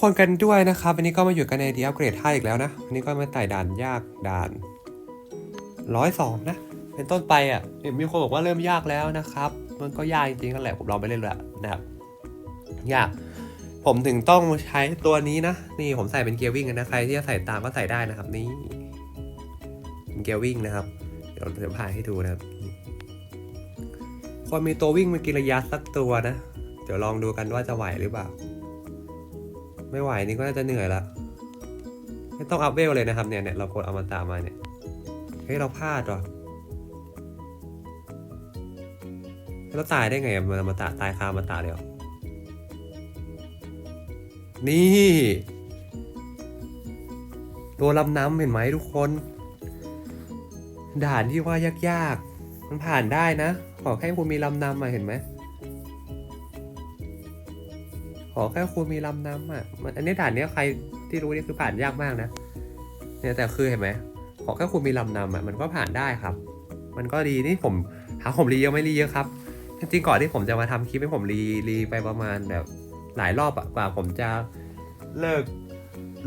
คนกันด้วยนะครับ วันนี้ก็มาอยู่กันในดีอัปเกรด5อีกแล้วนะ วันนี้ก็มาไต่ด่านยากด่านร้อยสองนะ เป็นต้นไปอะเห็นมีคนบอกว่าเริ่มยากแล้วนะครับ มันก็ยากจริงๆนั่นแหละผมลองไปเล่นแล้วนะครับ ยาก ผมถึงต้องใช้ตัวนี้นะ นี่ผมใส่เป็นเกียร์วิ่งนะ ใครที่จะใส่ตามก็ใส่ได้นะครับ นี่เป็นเกียร์วิ่งนะครับ เดี๋ยวเดี๋ยวพายให้ดูนะครับควรมีตัววิ่งมากินระยะสักตัวนะ เดี๋ยวลองดูกันว่าจะไหวหรือเปล่า ไม่ไหวนี่ก็น่าจะเหนื่อยละไม่ต้องอัพเวลเลยนะครับเนี่ยเนี่ยเรากดเอามาตามาเนี่ยเฮ้ยเราพลาดว่ะแล้วตายได้ไงอมันมาตาตายคามาตาเดียวนี่ ตัวลำน้ำเห็นไหมทุกคน ด่านที่ว่ายากๆ มันผ่านได้นะ ขอแค่คุณมีลำน้ำมาเห็นไหม อแค่คุณมีลำน้ำอะมันอันนี้ด่านนี้ใครที่รู้นี่คือผ่านยากมากนะเนี่ยแต่คือเห็นไหมขอแค่คุณมีลำนำอะมันก็ผ่านได้ครับ มันก็ดีนี่ผมหาผมรีเยอะไม่รีเยอะครับจริงก่อนที่ผมจะมาทำคลิปให้ผมรีรีไปประมาณแบบหลายรอบอะกว่าผมจะเลิก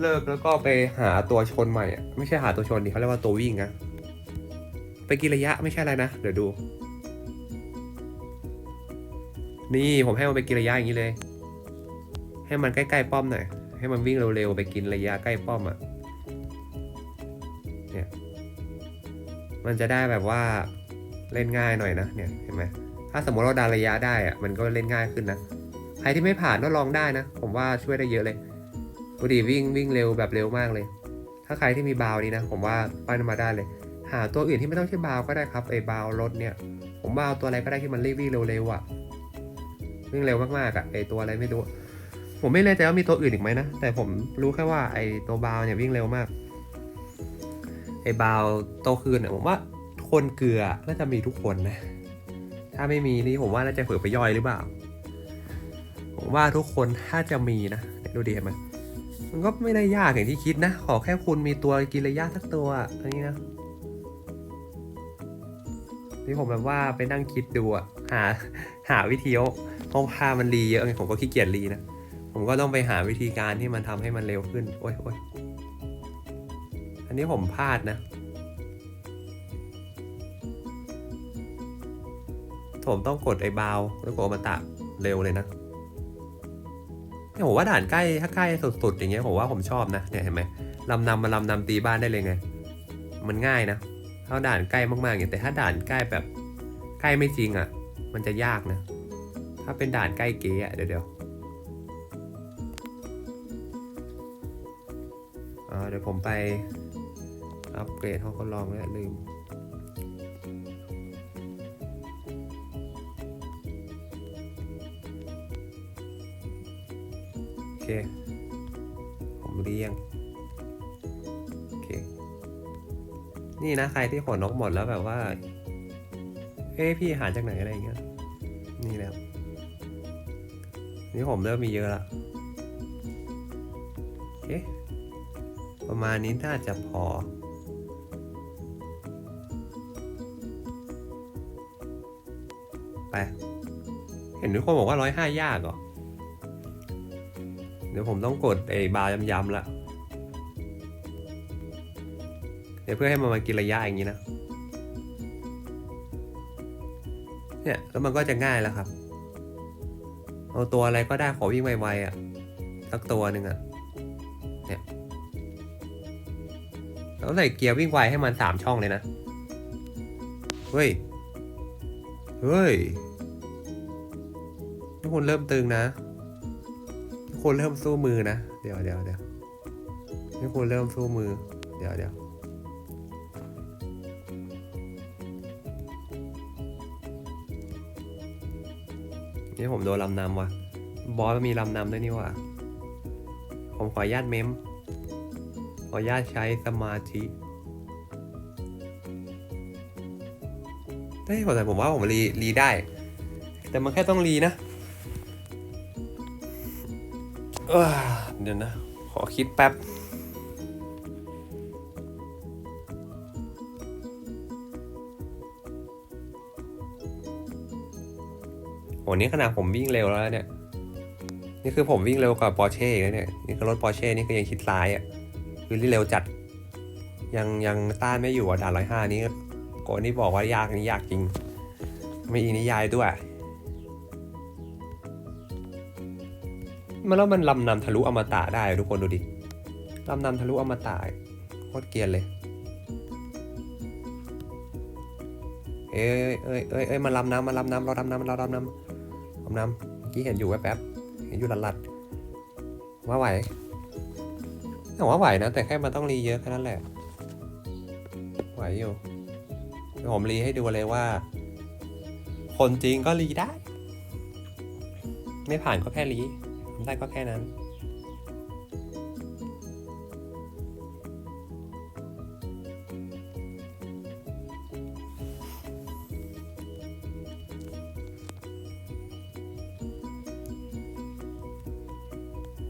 เลิกแล้วก็ไปหาตัวชนใหม่อะไม่ใช่หาตัวชนดิเขาเรียกว่าตัววิ่งนะไปกินระยะไม่ใช่อะไรนะเดี๋ยวดู นี่ผมให้มันไปกินระยะอย่างนี้เลย ให้มันใกล้ๆป้อมหน่อย ให้มันวิ่งเร็วๆไปกินระยะใกล้ป้อมอะมันจะได้แบบว่าเล่นง่ายหน่อยนะ เนี่ยเห็นไหมถ้าสมมติเราดันระยะได้อะมันก็เล่นง่ายขึ้นนะ ใครที่ไม่ผ่านก็ลองได้นะ ผมว่าช่วยได้เยอะเลยดูดิวิ่งวิ่งเร็วแบบเร็วมากเลย ถ้าใครที่มีบาวนี้นะ ผมว่าปั้นมาได้เลย หาตัวอื่นที่ไม่ต้องใช้บาวก็ได้ครับไอ้บาวรถเนี่ย ผมบาวตัวอะไรก็ได้ที่มันรีบวิ่งเร็วๆอะวิ่งเร็วมากๆอะไอ้ตัวอะไรไม่รู้ ผมไม่แน่ใจว่ามีตัวอื่นอีกไหมนะ แต่ผมรู้แค่ว่าไอ้ตัวบาวเนี่ยวิ่งเร็วมาก ไอ้บาวโตคืนเนี่ยผมว่าคนเกลือน่าจะมีทุกคนนะ ถ้าไม่มีนี่ผมว่าน่าจะเผื่อไปย่อยหรือเปล่า ผมว่าทุกคนถ้าจะมีนะดูดีเห็นไหมมันก็ไม่ได้ยากอย่างที่คิดนะ ขอแค่คุณมีตัวกินระยะสักตัวอันนี้นะนี่ผมแบบว่าไปนั่งคิดดูอะหาหาวิธีเพราะพามันรีเยอะไงผมก็ขี้เกียจรีนะ ผมก็ต้องไปหาวิธีการที่มันทำให้มันเร็วขึ้น โอ้ยโอ้ยอันนี้ผมพลาดนะ ผมต้องกดไอ้บาวแล้วกดอมตะเร็วเลยนะเนี่ยผมว่าด่านใกล้ถ้าใกล้สุดๆอย่างเงี้ยผมว่าผมชอบนะเนี่ยเห็นไหมลำนำมาลำนำตีบ้านได้เลยไง มันง่ายนะถ้าด่านใกล้มากๆอย่างแต่ถ้าด่านใกล้แบบใกล้ไม่จริงอะ มันจะยากนะ ถ้าเป็นด่านใกล้เก๋อะเดี๋ยว เดี๋ยวผมไปอัปเกรดห้องทดลองแล้วลืม โอเค ผมเรียง โอเค นี่นะใครที่ขนนกหมดแล้วแบบว่า เฮ้ยพี่หาจากไหนอะไรเงี้ย นี่แล้ว นี่ผมเริ่มมีเยอะละโอเค ประมาณนี้น่าจะพอ ไป เห็นทุกคนบอกว่าร้อยห้ายากเหรอ เดี๋ยวผมต้องกดไอ้บาร์ย้ำๆละเดี๋ยวเพื่อให้มันมากินระยะอย่างนี้นะ เนี่ยแล้วมันก็จะง่ายแล้วครับ เอาตัวอะไรก็ได้ขอวิ่งไวๆอะสักตัวหนึ่งอะ แล้วใส่เกียร์วิ่งไวให้มันสามช่องเลยนะ เฮ้ย เฮ้ย ทุกคนเริ่มตึงนะ ทุกคนเริ่มสู้มือนะ เดี๋ยวเดี๋ยวเดี๋ยวทุกคนเริ่มสู้มือ เดี๋ยวเดี๋ยวนี่ผมโดนลำนำว่ะ บอสมีลำนำด้วยนี่ว่ะ ผมขออนุญาตเมม ขออนุญาตใช้สมาธิเฮ้ยแต่ผมว่าผมรีรีได้ แต่มันแค่ต้องรีนะเดี๋ยวนะ ขอคิดแป๊บโหนี่ขนาดผมวิ่งเร็วแล้วเนี่ย นี่คือผมวิ่งเร็วกว่าปอร์เช่เลยเนี่ย นี่คือรถปอร์เช่นี่คือยังคิดซ้ายอะ คือที่เร็วจัด ยังยังต้านไม่อยู่อะด่านร้อยห้านี้โกนี่บอกว่ายากนี่ยากจริง ไม่อีนิยายด้วยมันแล้วมันลำนำทะลุอมตะได้ทุกคนดูดิลำนำทะลุอมตะโคตรเกียนเลย เอ้ยเอ้ยเอ้ยเอ้ยมันลำน้ำมันลำน้ำเราดำน้ำเราดำน้ำดำน้ำเมื่อกี้เห็นอยู่แป๊บๆเห็นอยู่หลัดๆว่าไหว แต่ว่าไหวนะ แต่แค่มันต้องรีเยอะแค่นั้นแหละ ไหวอยู่ผมรีให้ดูเลยว่า คนจริงก็รีได้ ไม่ผ่านก็แค่รีได้ก็แค่นั้น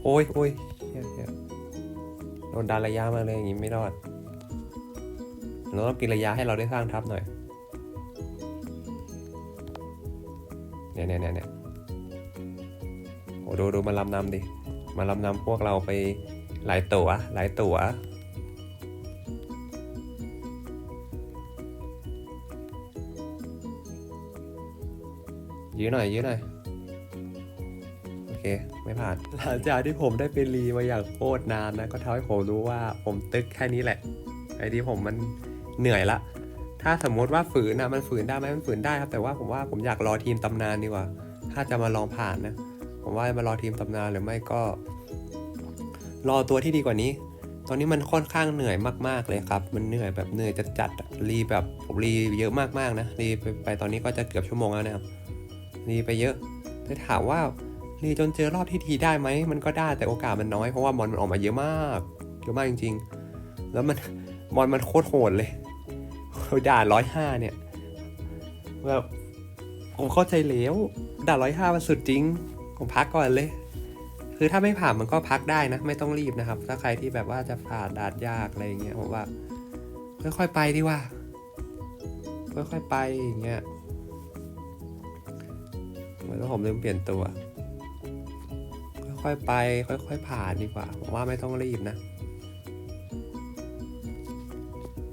โอ้ยโอ้ย ดนดันระยะมาเลยอย่างงี้ไม่รอด เราต้องกินระยะให้เราได้สร้างทัพหน่อยเนี่ยเนี่ยเนี่ยเนี่ยโอ้ดูดูมาลำนำดิ มาลำนำพวกเราไปหลายตัวหลายตัวยื้อหน่อยยื้อหน่อย เค ไม่ผ่าน หลังจากที่ผมได้ไปรีมาอย่างโคตรนานนะ ก็ทำให้ผมรู้ว่าผมตึกแค่นี้แหละ ไอ้ที่ผมมันเหนื่อยละ ถ้าสมมติว่าฝืนนะมันฝืนได้ไหมมันฝืนได้ครับ แต่ว่าผมว่าผมอยากรอทีมตำนานดีกว่า ถ้าจะมาลองผ่านนะ ผมว่ามารอทีมตำนานหรือไม่ก็ รอตัวที่ดีกว่านี้ ตอนนี้มันค่อนข้างเหนื่อยมากๆเลยครับ มันเหนื่อยแบบเหนื่อยจัดรีแบบผมรีเยอะมากๆนะ รีไปตอนนี้ก็จะเกือบชั่วโมงแล้วนะครับรีไปเยอะแต่ถามว่า รีจนเจอรอบที่ทีได้ไหม มันก็ได้แต่โอกาสมันน้อยเพราะว่ามอนมันออกมาเยอะมากเยอะมากจริง ๆ แล้วมันมอนมันโคตรโหดเลยด่าร้อยห้าเนี่ยแบบผมเข้าใจแล้วด่าร้อยห้ามันสุดจริง ผมพักก่อนเลย คือถ้าไม่ผ่านมันก็พักได้นะ ไม่ต้องรีบนะครับ ถ้าใครที่แบบว่าจะผ่านด่านยากอะไรอย่างเงี้ยผมว่าค่อยๆไปดีกว่าค่อยๆไปอย่างเงี้ยเหมือนว่าผมเริ่มเปลี่ยนตัว ค่อยๆไป ค่อยๆผ่านดีกว่าผมว่าไม่ต้องรีบนะ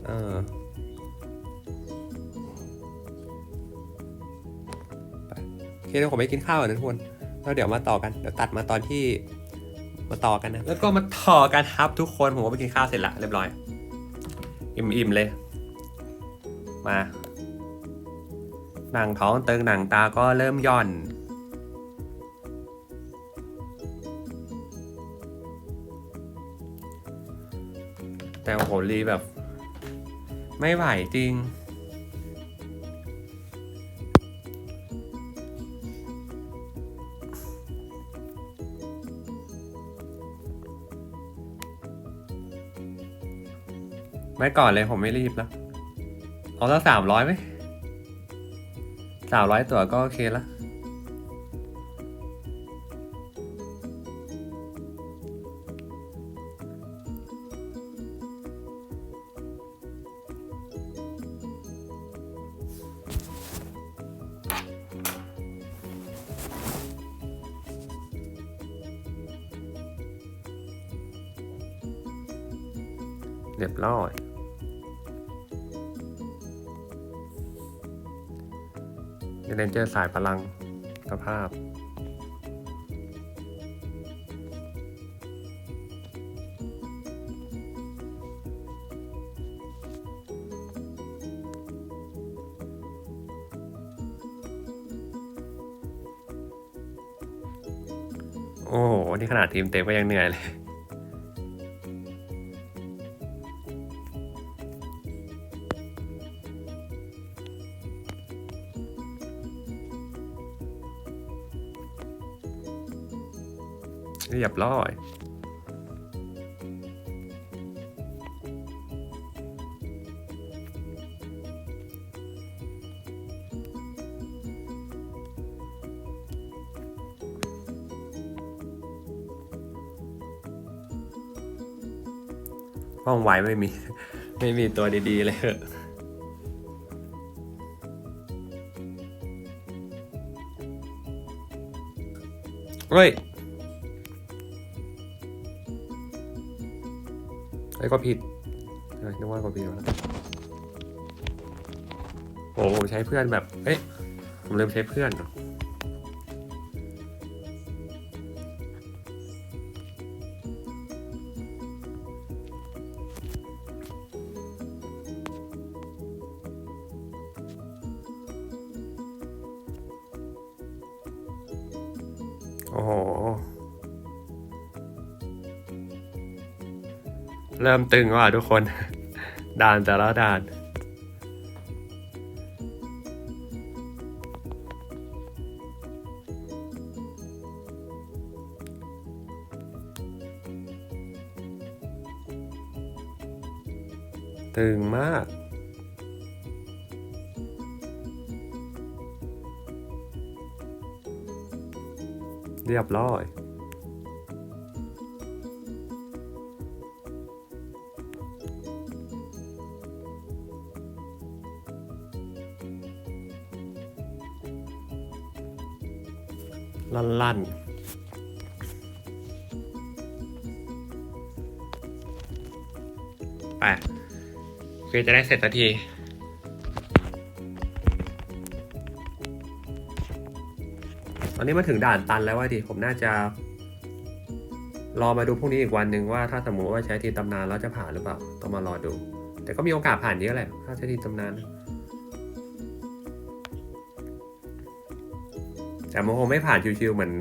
เออไปโอเคเดี๋ยวผมไปกินข้าวก่อนนะทุกคนแล้วเดี๋ยวมาต่อกันเดี๋ยวตัดมาตอนที่มาต่อกันนะแล้วก็มาต่อกันครับทุกคนผมก็ไปกินข้าวเสร็จละเรียบร้อย อิ่มๆเลย มาหนังท้องเติงหนังตาก็เริ่มย่อน แต่โอ้โหรีแบบ ไม่ไหวจริง ไม่ก่อนเลยผมไม่รีบแล้วเอาสักสามร้อยไหมสามร้อยตัวก็โอเคละ เรียบร้อยเรนเจอร์สายพลังสภาพ โอ้โห นี่ขนาดทีมเต็มก็ยังเหนื่อยเลย เรียบร้อยห้องไว้ไม่มี ไม่มีตัวดีๆเลยเหอะเฮ้ย ก็ผิดเอ้ยนึกว่าก็ผิดแล้วโอ้ผมใช้เพื่อนแบบ เอ๊ะผมลืมใช้เพื่อน ริ่มตึงว่ะทุกคน ด่านแต่ละด่านตึงมาก เรียบร้อย ลั่นไปโอเคจะได้เสร็จสักทีตอนนี้มาถึงด่านตันแล้วว่าดิผมน่าจะรอมาดูพรุ่งนี้อีกวันหนึ่งว่าถ้าสมมติว่าใช้ทีมตำนานแล้วจะผ่านหรือเปล่า ต้องมารอดู แต่ก็มีโอกาสผ่านเยอะแหละถ้าใช้ทีมตำนาน แต่มันคงไม่ผ่านชิวๆเหมือน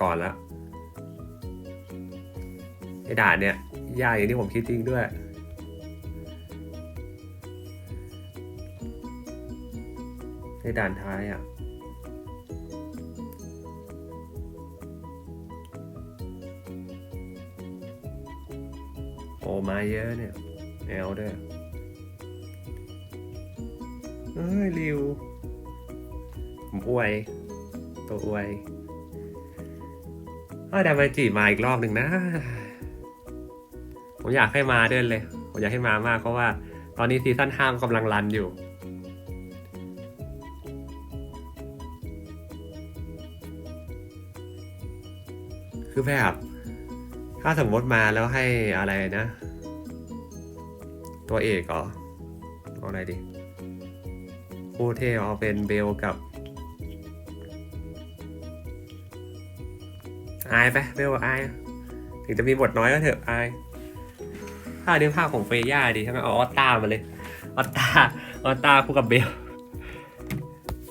ก่อนๆแล้วไอ้ด่านเนี่ยยากอย่างที่ผมคิดจริงด้วยไอ้ด่านท้ายอะโอ้มาเยอะเนี่ยแอลด้วยเอ้ยริวผมอวย ตัวอวยเออดามาจิมาอีกรอบหนึ่งนะ ผมอยากให้มาเดินเลย ผมอยากให้มามากเพราะว่าตอนนี้ซีซั่นห้ามกำลังรันอยู่คือแบบถ้าสมมติมาแล้วให้อะไรนะ ตัวเอกเหรอเอาอะไรดี คู่เทเอาเป็นเบลกับ อายไปเบลอายถึงจะมีบทน้อยก็เถอะอายถ้าเนื้อผ้าของเฟย่าดีทั้งนเอาออตตามาเลยออตตาออตตาคู่กับเบล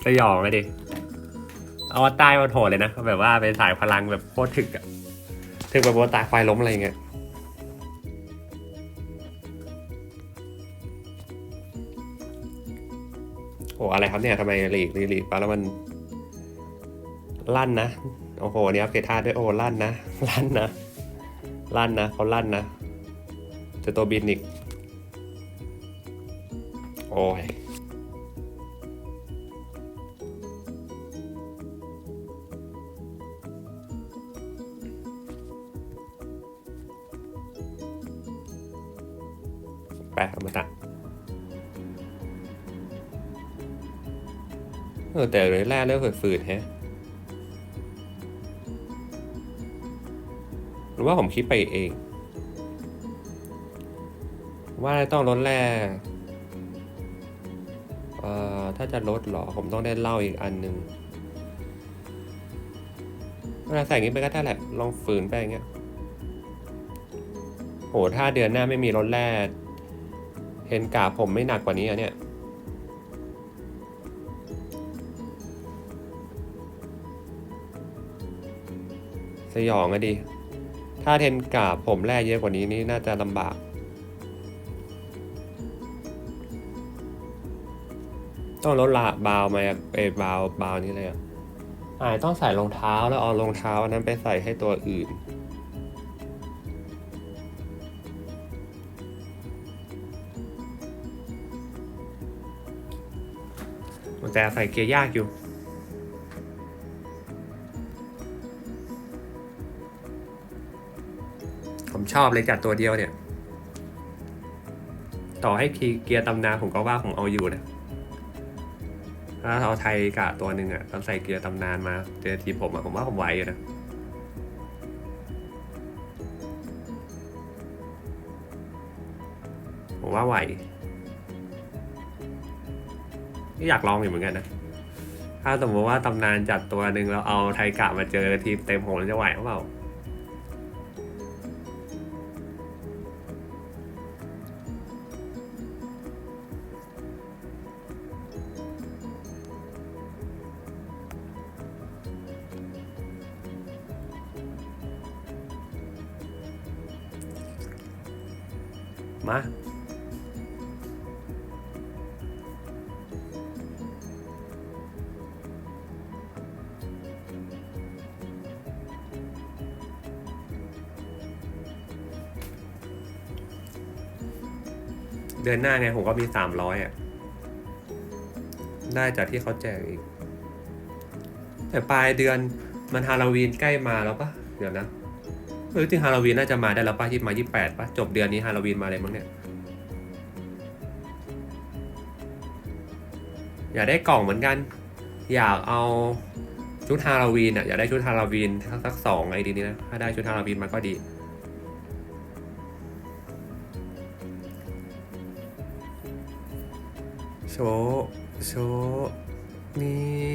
สยองเลยดิเอาออตตามาโถเลยนะแบบว่าเป็นสายพลังแบบโคตรถึกอะถึกแบบว่าตายไฟล้มอะไรอย่างเงี้ยโอ้อะไรครับเนี่ยทำไมหลีกหลีกหลีกไปแล้วมันลั่นนะ โอ้โหเนี่ยอัปเกรดท่าด้วยโอ้ลั่นนะลั่นนะลั่นนะเขาลั่นนะจอตัวบินอีก โอ้ยไปเอามาตัดเออแต่เลยแร่เริ่มฝืดๆแฮะ หรือว่าผมคิดไปเอง ว่าต้องลดแร่เอ่อถ้าจะลดหรอ ผมต้องได้เล้าอีกอันหนึ่งเวลาใส่อย่างนี้ไปก็ได้แหละลองฝืนไปอย่างเงี้ยโหถ้าเดือนหน้าไม่มีลดแร่เห็นกาผมไม่หนักกว่านี้อะเนี่ย สยองอะดิ ถ้าเทนกราบผมแร่เยอะกว่านี้นี่น่าจะลำบากต้องลดละบาวมาเอบาวบาวนี้เลยอะอ่าต้องใส่รองเท้าแล้วเอารองเท้าอันนั้นไปใส่ให้ตัวอื่นมันแต่ใส่เกียร์ยากอยู่ ผมชอบเลยจัดตัวเดียวเนี่ย ต่อให้คีเกียร์ตำนานผมก็ว่าผมเอาอยู่นะถ้าเอาไทยกะตัวหนึ่งอะตอนใส่เกียร์ตำนานมาเจอทีมผมอะผมว่าผมไหวอยู่นะผมว่าไหวอยากลองอยู่เหมือนกันนะ ถ้าสมมติว่าตำนานจัดตัวหนึ่งแล้วเอาไทยกะมาเจอทีมเต็มผมจะไหวหรือเปล่า มาเดือนหน้าเนี่ยผมก็มีสามร้อยอะ ได้จากที่เขาแจกอีก แต่ปลายเดือนมันฮาโลวีนใกล้มาแล้วปะเดี๋ยวนะ เออจริงฮาโลวีนน่าจะมาได้แล้วปะยี่มายี่แปดปะจบเดือนนี้ฮาโลวีนมาเลยมั้งเนี่ยอยากได้กล่องเหมือนกัน อยากเอาชุดฮาโลวีนอะอยากได้ชุดฮาโลวีนสักสักสองไอดีนี้นะถ้าได้ชุดฮาโลวีนมาก็ดีโชโชว์นี่นี่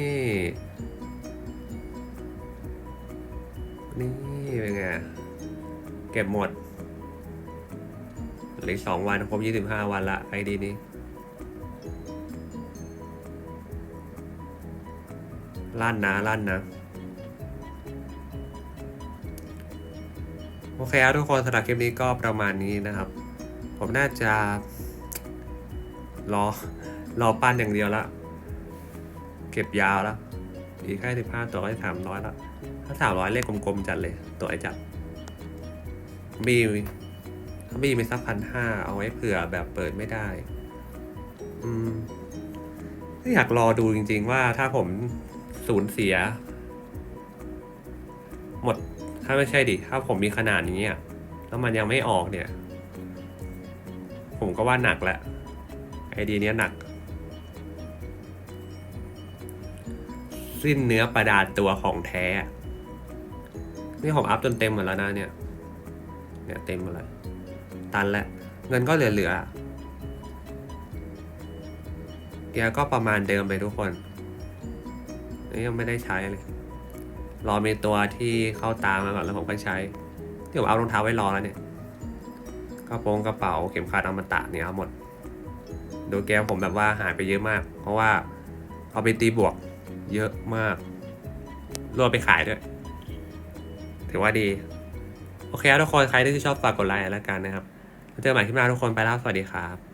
เก็บหมดเหลือสองวันครบยี่สิบห้าวันละไอดีนี้ ลั่นนะลั่นนะ โอเคครับทุกคนสำหรับคลิปนี้ก็ประมาณนี้นะครับ ผมน่าจะ รอ รอปั้นอย่างเดียวละ เก็บยาวแล้วอีกแค่สิบห้าตัวก็สามร้อยละถ้าสามร้อยเลขกลมๆจัดเลย ตัวไอ้จัด มีถ้ามีมีสักพันห้าเอาไว้เผื่อแบบเปิดไม่ได้ อืมอยากรอดูจริง ๆ ว่าถ้าผมสูญเสีย หมดถ้าไม่ใช่ดิ ถ้าผมมีขนาดนี้แล้วมันยังไม่ออกเนี่ย ผมก็ว่าหนักแหละไอเดียนี้หนัก สิ้นเนื้อประดาตัวของแท้ นี่ผมอัพจนเต็มหมดแล้วนะเนี่ย เนี่ยเต็มหมดแล้วตันแล้วเงินก็เหลือๆเกียร์ก็ประมาณเดิมไปทุกคนนี่ยังไม่ได้ใช้เลย รอมีตัวที่เข้าตามมาก่อนแล้วผมก็ใช้ที่ผมเอารองเท้าไว้รอแล้วเนี่ยกระโปรงกระเป๋าเข็มขัดอมตะเนี่ยเอาหมด ดูแก้วผมแบบว่าหายไปเยอะมาก เพราะว่าเอาไปตีบวกเยอะมากรวมไปขายด้วย ถือว่าดี โอเคทุกคนใครที่ชอบฝากกดไลค์แล้วกันนะครับ เจอกันใหม่คลิปหน้าทุกคนไปแล้วสวัสดีครับ